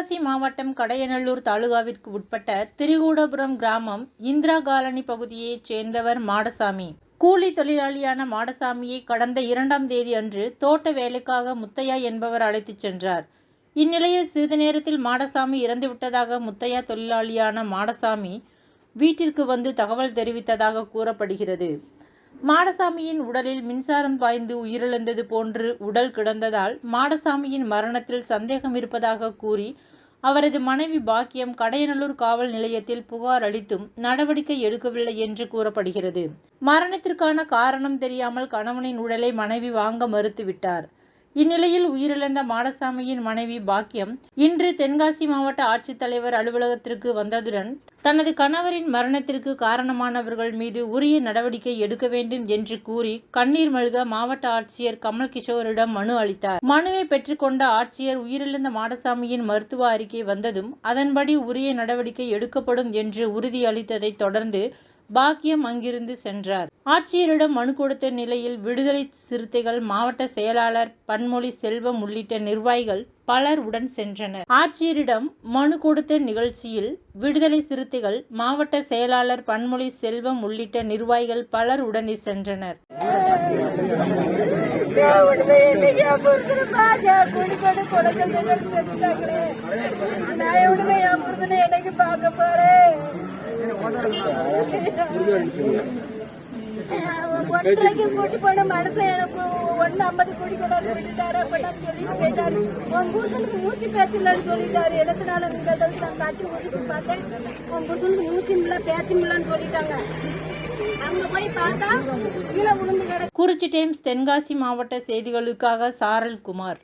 தென்காசி மாவட்டம் கடையநல்லூர் தாலுகாவிற்கு உட்பட்ட திரிகூடபுரம் கிராமம் இந்திரா காலனி பகுதியைச் சேர்ந்தவர் மாடசாமி. கூலி தொழிலாளியான மாடசாமியை கடந்த இரண்டாம் தேதி அன்று தோட்ட வேலைக்காக முத்தையா என்பவர் அழைத்துச் சென்றார். இந்நிலையில் சிறிது நேரத்தில் மாடசாமி இறந்துவிட்டதாக முத்தையா தொழிலாளியான மாடசாமி வீட்டிற்கு வந்து தகவல் தெரிவித்ததாக கூறப்படுகிறது. மாடசாமியின் உடலில் மின்சாரம் பாய்ந்து உயிரிழந்தது போன்று உடல் கிடந்ததால் மாடசாமியின் மரணத்தில் சந்தேகம் இருப்பதாக கூறி அவரது மனைவி பாக்கியம் கடையநல்லூர் காவல் நிலையத்தில் புகார் அளித்தும் நடவடிக்கை எடுக்கவில்லை என்று கூறப்படுகிறது. மரணத்திற்கான காரணம் தெரியாமல் கணவனின் உடலை மனைவி வாங்க மறுத்துவிட்டார். இந்நிலையில் உயிரிழந்த மாடசாமியின் மனைவி பாக்கியம் இன்று தென்காசி மாவட்ட ஆட்சித்தலைவர் அலுவலகத்திற்கு வந்ததுடன் தனது கணவரின் மரணத்திற்கு காரணமானவர்கள் மீது உரிய நடவடிக்கை எடுக்க வேண்டும் என்று கூறி கண்ணீர் மல்க மாவட்ட ஆட்சியர் கமல் கிஷோரிடம் மனு அளித்தார். மனுவை பெற்றுக்கொண்ட ஆட்சியர் உயிரிழந்த மாடசாமியின் மருத்துவ அறிக்கை வந்ததும் அதன்படி உரிய நடவடிக்கை எடுக்கப்படும் என்று உறுதியளித்ததைத் தொடர்ந்து பாக்கியம் அங்கிருந்து சென்றார். ஆட்சியரிடம் மனு கொடுத்த நிலையில் விடுதலை சிறுத்தைகள் மாவட்ட செயலாளர் பன்மொழி செல்வம் உள்ளிட்ட நிர்வாகிகள் பலர் உடன் சென்றனர். ஆட்சியரிடம் மனு கொடுத்த நிகழ்ச்சியில் விடுதலை சிறுத்தைகள் மாவட்ட செயலாளர் பன்மொழி செல்வம் உள்ளிட்ட நிர்வாகிகள் பலர் உடனே சென்றனர். దేవుడిని ఎన్నికే పురుషులు బాగా குடிக்கொண்டு கொடுக்கறது செஞ்சுட்டாங்களே దేవుడిని அப்புறதுன்னு எனக்கு பார்க்க போறேன் ஒன்றரைக்கு கூட்டி போன மனுஷன் எனக்கு ஒன்னு ஐம்பது கூடி கொண்டாந்து விட்டுட்டாரு அப்படின்னு சொல்லிட்டு போயிட்டாரு. உன் மூச்சு சொல்லிட்டாரு. இந்த நான் காட்டி ஊசிட்டு பார்த்தேன். உன் பூசலுக்கு மூச்சு பேச்சு சொல்லிட்டாங்க. அங்க போய் பார்த்தா கீழே விழுந்து கிடக்கு. குறிச்சி டைம்ஸ் தென்காசி மாவட்ட செய்திகளுக்காக சாரல் குமார்.